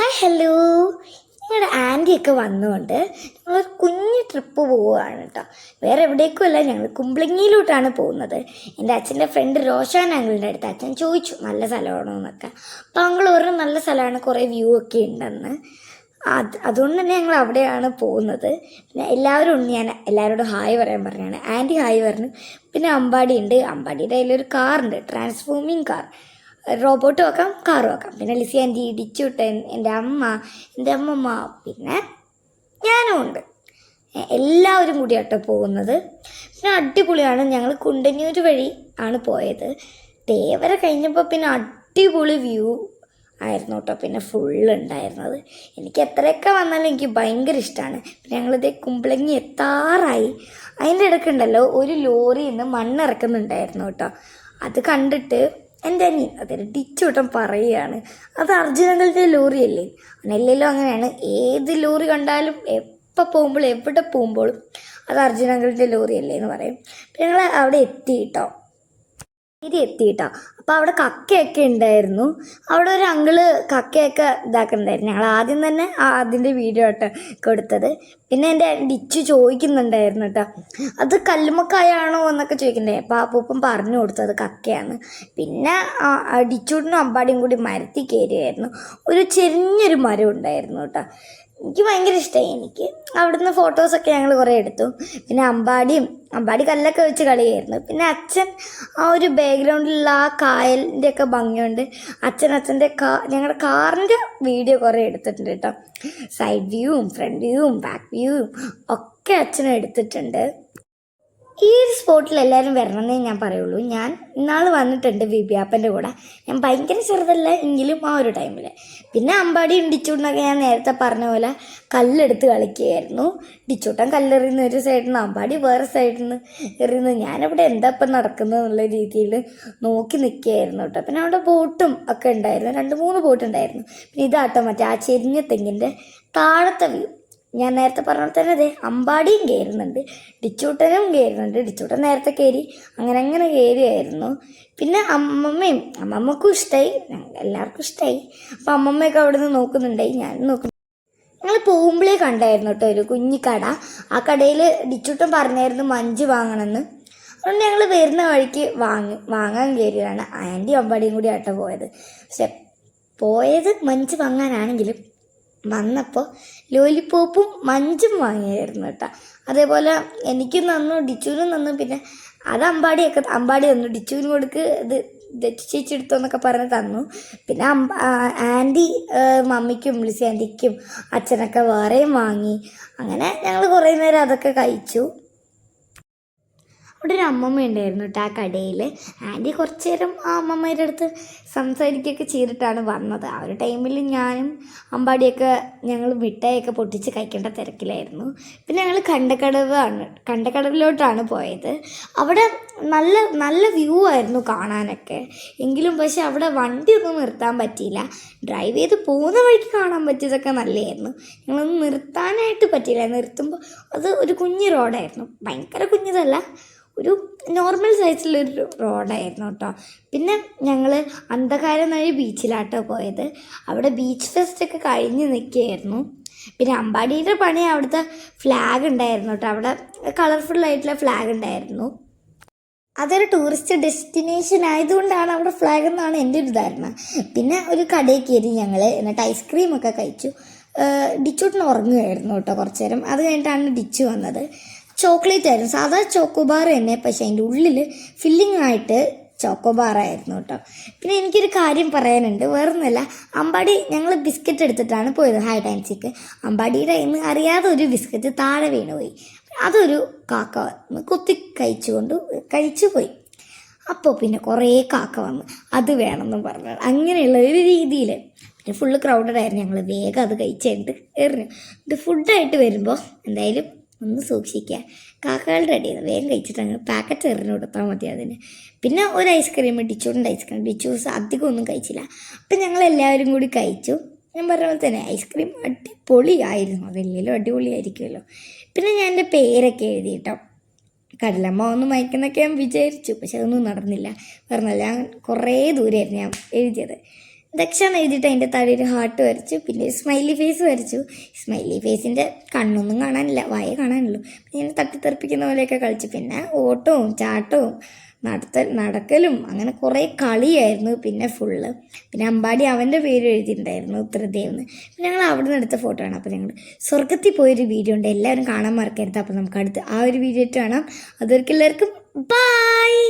Hi hello ഞങ്ങളുടെ ആന്റിയൊക്കെ വന്നുകൊണ്ട് ഞങ്ങൾ കുഞ്ഞ് ട്രിപ്പ് പോവുകയാണ് കേട്ടോ വേറെ എവിടേക്കും അല്ല ഞങ്ങൾ കുമ്പളങ്ങിയിലോട്ടാണ് പോകുന്നത്. എന്റെ അച്ഛന്റെ ഫ്രണ്ട് റോഷാൻ അങ്കിളിന്റെ അടുത്ത് അച്ഛൻ ചോദിച്ചു നല്ല സ്ഥലമാണോ എന്നൊക്കെ. അപ്പോൾ അങ്കിൾ പറഞ്ഞു നല്ല സ്ഥലമാണ് കുറേ വ്യൂ ഒക്കെ ഉണ്ടെന്ന്. അത് അതുകൊണ്ട് തന്നെ ഞങ്ങൾ അവിടെയാണ് പോകുന്നത്. പിന്നെ എല്ലാവരും ഉണ്ട് ഞാൻ എല്ലാവരോടും ഹായ് പറയാൻ പറഞ്ഞാണ്. ആന്റി ഹായ് പറഞ്ഞു. പിന്നെ അമ്പാടി ഉണ്ട്. അമ്പാടിയുടെ കയ്യിലൊരു കാറുണ്ട് ട്രാൻസ്ഫോമിങ് കാർ റോബോട്ട് വെക്കാം കാർ വെക്കാം. പിന്നെ ലിസി ആന്റി ഇടിച്ചുട്ടൻ എന്റെ അമ്മ എന്റെ അമ്മമ്മ പിന്നെ ഞാനും ഉണ്ട്. എല്ലാവരും എല്ലാവരും കൂടിയാട്ടോ പോകുന്നത്. പിന്നെ അടിപൊളിയാണ് ഞങ്ങൾ കുണ്ടന്നൂർ വഴി ആണ് പോയത്. തേവര കഴിഞ്ഞപ്പോൾ പിന്നെ അടിപൊളി വ്യൂ ആയിരുന്നു കേട്ടോ പിന്നെ ഫുൾ ഉണ്ടായിരുന്നത്. എനിക്ക് എത്രയൊക്കെ വന്നാലും എനിക്ക് ഭയങ്കര ഇഷ്ടമാണ് പിന്നെ ഞങ്ങളിത് കുമ്പളങ്ങി എത്താറായി. അതിന്റെ ഇടയ്ക്കുണ്ടല്ലോ ഒരു ലോറിയിൽ നിന്ന് മണ്ണിറക്കുന്നുണ്ടായിരുന്നു കേട്ടോ. അത് കണ്ടിട്ട് എന്റെ അനിയൻ അതൊരു ഡിച്ചൂട്ടം പറയുകയാണ്. അത് അർജുനങ്ങളുടെ ലോറിയല്ലേ? നെല്ലിലും അങ്ങനെയാണ്. ഏത് ലോറി കണ്ടാലും എപ്പോൾ പോകുമ്പോൾ എവിടെ പോകുമ്പോഴും അത് അർജുനങ്ങളുടെ ലോറിയല്ലേ എന്ന് പറയും. ഞങ്ങൾ അവിടെ എത്തി കേട്ടോ. ഇത് എത്തിയിട്ടാ. അപ്പോൾ അവിടെ കക്കയൊക്കെ ഉണ്ടായിരുന്നു. അവിടെ ഒരു അങ്കിൾ കക്കയൊക്കെ ഇതാക്കുന്നുണ്ടായിരുന്നു. ഞങ്ങൾ ആദ്യം തന്നെ അതിന്റെ വീഡിയോ ആട്ടോ കൊടുത്തത്. പിന്നെ എന്റെ ഡിച്ച് ചോദിക്കുന്നുണ്ടായിരുന്നു കേട്ടോ അത് കല്ലുമക്കായാണോ എന്നൊക്കെ ചോദിക്കണ്ടേ അപ്പോൾ ആ പറഞ്ഞു കൊടുത്തത് കക്കയാണ്. പിന്നെ ഡിച്ചൂടിനും അമ്പാടിയും കൂടി മരത്തിൽ കയറിയായിരുന്നു. ഒരു ചെറിയൊരു മരം ഉണ്ടായിരുന്നു കേട്ടോ എനിക്ക് ഭയങ്കര ഇഷ്ടമായി എനിക്ക്. അവിടുന്ന് ഫോട്ടോസൊക്കെ ഞങ്ങൾ കുറേ എടുത്തു. പിന്നെ അമ്പാടിയും അമ്പാടി കല്ലൊക്കെ വെച്ച് കളിയായിരുന്നു. പിന്നെ അച്ഛൻ ആ ഒരു ബാക്ക്ഗ്രൗണ്ടിലുള്ള ആ കായലിന്റെ ഒക്കെ ഭംഗിയുണ്ട്. അച്ഛൻ അച്ഛന്റെ കാ ഞങ്ങളുടെ കാറിന്റെ വീഡിയോ കുറേ എടുത്തിട്ടുണ്ട് കേട്ടോ സൈഡ് വ്യൂവും ഫ്രണ്ട് വ്യൂവും ബാക്ക് വ്യൂവും ഒക്കെ അച്ഛൻ എടുത്തിട്ടുണ്ട്. ഈ ഒരു സ്പോട്ടിൽ എല്ലാവരും വരണമെന്നേ ഞാൻ പറയുള്ളൂ. ഞാൻ ഇന്നാൾ വന്നിട്ടുണ്ട് വിബിയാപ്പന്റെ കൂടെ. ഞാൻ ഭയങ്കര ചെറുതല്ല എങ്കിലും ആ ഒരു ടൈമിൽ പിന്നെ അമ്പാടി ഇടിച്ചൂട്ടനൊക്കെ ഞാൻ നേരത്തെ പറഞ്ഞ പോലെ കല്ലെടുത്ത് കളിക്കുകയായിരുന്നു. ഇടിച്ചൂട്ടൻ കല്ലെറിയുന്ന ഒരു സൈഡിൽ നിന്ന് അമ്പാടി വേറെ സൈഡിൽ നിന്ന് എറിയുന്നു ഞാനിവിടെ എന്താ ഇപ്പം നടക്കുന്നത് എന്നുള്ള രീതിയിൽ നോക്കി നിൽക്കുകയായിരുന്നു കേട്ടോ. പിന്നെ അവിടെ ബോട്ടും ഒക്കെ ഉണ്ടായിരുന്നു. രണ്ട് മൂന്ന് ബോട്ട് ഉണ്ടായിരുന്നു പിന്നെ ഇതാട്ടോ മറ്റേ ആ ചെരിഞ്ഞ തെങ്ങിന്റെ താഴത്തെ വ്യൂ ഞാൻ നേരത്തെ പറഞ്ഞ തന്നെ അതെ അമ്പാടിയും കയറുന്നുണ്ട്. ഡിച്ചൂട്ടനും കയറുന്നുണ്ട്. ഡിച്ചൂട്ടൻ നേരത്തെ കയറി. അങ്ങനെ അങ്ങനെ കയറിയായിരുന്നു. പിന്നെ അമ്മമ്മയും അമ്മമ്മക്കും ഇഷ്ടമായി എല്ലാവർക്കും ഇഷ്ടമായി അപ്പം അമ്മമ്മയൊക്കെ അവിടെ നിന്ന് നോക്കുന്നുണ്ടായി. ഞാൻ നോക്കുന്നു. ഞങ്ങൾ പോകുമ്പോഴേ കണ്ടായിരുന്നു കേട്ടോ ഒരു കുഞ്ഞി കട. ആ കടയിൽ ഡിച്ചൂട്ടൻ പറഞ്ഞായിരുന്നു മഞ്ച് വാങ്ങണമെന്ന്. അതുകൊണ്ട് ഞങ്ങൾ വരുന്ന വഴിക്ക് വാങ്ങി വാങ്ങാൻ കയറിയതാണ്. ആന്റി അമ്പാടിയും കൂടി ആട്ടോ പോയത്. പക്ഷെ പോയത് മഞ്ച് വാങ്ങാനാണെങ്കിലും വന്നപ്പോൾ ലോലിപ്പോപ്പും മഞ്ചും വാങ്ങിയായിരുന്നു കേട്ടോ. അതേപോലെ എനിക്കും തന്നു ഡിച്ചുവിനും തന്നു. പിന്നെ അത് അമ്പാടിയൊക്കെ അമ്പാടി തന്നു. ഡിച്ചുവിന് കൊടുക്ക് ഇത് ചേച്ചി എടുത്തോ എന്നൊക്കെ പറഞ്ഞ് തന്നു. പിന്നെ ആന്റി മമ്മിക്കും ലിസി ആന്റിക്കും അച്ഛനൊക്കെ വേറെയും വാങ്ങി. അങ്ങനെ ഞങ്ങൾ കുറേ നേരം അതൊക്കെ കഴിച്ചു. അവിടെ ഒരു അമ്മമ്മ ഉണ്ടായിരുന്നു കേട്ടോ ആ കടയിൽ ആന്റി കുറച്ച് നേരം ആ അമ്മമ്മയുടെ അടുത്ത് സംസാരിക്കുകയൊക്കെ ചെയ്തിട്ടാണ് വന്നത്. ആ ഒരു ടൈമിൽ ഞാനും അമ്പാടിയൊക്കെ ഞങ്ങൾ മിഠായിയൊക്കെ പൊട്ടിച്ച് കഴിക്കേണ്ട തിരക്കിലായിരുന്നു. പിന്നെ ഞങ്ങൾ കണ്ടക്കടവാണ് കണ്ടക്കടവിലോട്ടാണ് പോയത്. അവിടെ നല്ല നല്ല വ്യൂ ആയിരുന്നു കാണാനൊക്കെ. എങ്കിലും പക്ഷേ അവിടെ വണ്ടിയൊന്നും നിർത്താൻ പറ്റിയില്ല. ഡ്രൈവ് ചെയ്ത് പോകുന്ന വഴിക്ക് കാണാൻ പറ്റിയതൊക്കെ നല്ലതായിരുന്നു. ഞങ്ങളൊന്നും നിർത്താനായിട്ട് പറ്റിയില്ല. നിർത്തുമ്പോൾ അത് ഒരു കുഞ്ഞു റോഡായിരുന്നു. ഭയങ്കര കുഞ്ഞതല്ല. ഒരു നോർമൽ സൈസിലൊരു റോഡായിരുന്നു കേട്ടോ പിന്നെ ഞങ്ങൾ അന്ധകാരം വഴി ബീച്ചിലാട്ടോ പോയത്. അവിടെ ബീച്ച് ഫെസ്റ്റ് ഒക്കെ കഴിഞ്ഞ് നിൽക്കുകയായിരുന്നു പിന്നെ അമ്പാടിയുടെ പണി അവിടുത്തെ ഫ്ലാഗ് ഉണ്ടായിരുന്നു കേട്ടോ അവിടെ കളർഫുൾ ആയിട്ടുള്ള ഫ്ലാഗ് ഉണ്ടായിരുന്നു. അതൊരു ടൂറിസ്റ്റ് ഡെസ്റ്റിനേഷൻ ആയതുകൊണ്ടാണ് അവിടെ ഫ്ലാഗ് എന്നാണ് എന്റെ ഒരു ധാരണ. പിന്നെ ഒരു കടയിൽ കയറി ഞങ്ങൾ എന്നിട്ട് ഐസ്ക്രീം ഒക്കെ കഴിച്ചു. ഡിച്ചൂട്ടിന് ഉറങ്ങുമായിരുന്നു കേട്ടോ കുറച്ച് നേരം. അത് കഴിഞ്ഞിട്ടാണ് ഡിച്ചു വന്നത്. ചോക്ലേറ്റ് ആയിരുന്നു. സാധാ ചോക്കോബാർ തന്നെ പക്ഷേ അതിന്റെ ഉള്ളിൽ ഫില്ലിംഗ് ആയിട്ട് ചോക്കോബാർ ആയിരുന്നു കേട്ടോ. പിന്നെ എനിക്കൊരു കാര്യം പറയാനുണ്ട്. വേറൊന്നുമല്ല അമ്പാടി ഞങ്ങൾ ബിസ്ക്കറ്റ് എടുത്തിട്ടാണ് പോയത് ഹൈ ഡാൻസിക്ക് അമ്പാടിയുടെ ഇന്ന് അറിയാതെ ഒരു ബിസ്ക്കറ്റ് താഴെ വീണുപോയി. അതൊരു കാക്ക വന്ന് കുത്തി കഴിച്ചുകൊണ്ട് കഴിച്ചു പോയി അപ്പോൾ പിന്നെ കുറേ കാക്ക വന്ന് അത് വേണമെന്ന് പറഞ്ഞു. അങ്ങനെയുള്ള ഒരു രീതിയിൽ പിന്നെ ഫുള്ള് ക്രൗഡഡ് ആയിരുന്നു ഞങ്ങൾ വേഗം അത് കഴിച്ചിട്ട് എറിഞ്ഞു. ഇത് ഫുഡായിട്ട് വരുമ്പോൾ എന്തായാലും ഒന്ന് സൂക്ഷിക്കുക. കാക്കകൾ റെഡി ചെയ്ത് വേഗം കഴിച്ചിട്ട് അങ്ങ് പാക്കറ്റ് എറിഞ്ഞു കൊടുത്താൽ മതി അതിന്. പിന്നെ ഒരു ഐസ്ക്രീം ഡിച്ചൂണ്ട് ഐസ്ക്രീം ഡിച്ചൂസ് അധികം ഒന്നും കഴിച്ചില്ല. അപ്പം ഞങ്ങൾ എല്ലാവരും കൂടി കഴിച്ചു. ഞാൻ പറഞ്ഞ പോലെ തന്നെ ഐസ്ക്രീം അടിപൊളിയായിരുന്നു. അതല്ലെങ്കിലും അടിപൊളിയായിരിക്കുമല്ലോ. പിന്നെ ഞാൻ എന്റെ പേരൊക്കെ എഴുതി കേട്ടോ കടലമ്മ ഒന്ന് മയക്കുന്നൊക്കെ ഞാൻ വിചാരിച്ചു. പക്ഷെ അതൊന്നും നടന്നില്ല. പറഞ്ഞല്ല ഞാൻ കുറേ ദൂരമായിരുന്നു ഞാൻ എഴുതിയത്. ദക്ഷ എന്ന് എഴുതിയിട്ട് അതിന്റെ താഴെ ഒരു ഹാർട്ട് വരച്ചു. പിന്നെ ഒരു സ്മൈലി ഫേസ് വരച്ചു. സ്മൈലി ഫേസിന്റെ കണ്ണൊന്നും കാണാനില്ല. വായ കാണാനുള്ളൂ ഞാൻ തട്ടിത്തെറിപ്പിക്കുന്ന പോലെയൊക്കെ കളിച്ചു. പിന്നെ ഓട്ടവും ചാട്ടവും നടത്ത നടക്കലും അങ്ങനെ കുറേ കളിയായിരുന്നു. പിന്നെ ഫുള്ള് പിന്നെ അമ്പാടി അവന്റെ പേര് എഴുതിയിട്ടുണ്ടായിരുന്നു ഉത്തരദേവ് എന്ന് പിന്നെ ഞങ്ങൾ അവിടെ നിന്ന് എടുത്ത ഫോട്ടോ ആണ്. അപ്പോൾ ഞങ്ങൾ സ്വർഗത്തിൽ പോയൊരു വീഡിയോ ഉണ്ട്. എല്ലാവരും കാണാൻ മറക്കരുത്. അപ്പോൾ നമുക്ക് അടുത്ത് ആ ഒരു വീഡിയോ ആയിട്ട് കാണാം. അതൊരിക്കും എല്ലാവർക്കും ബായ്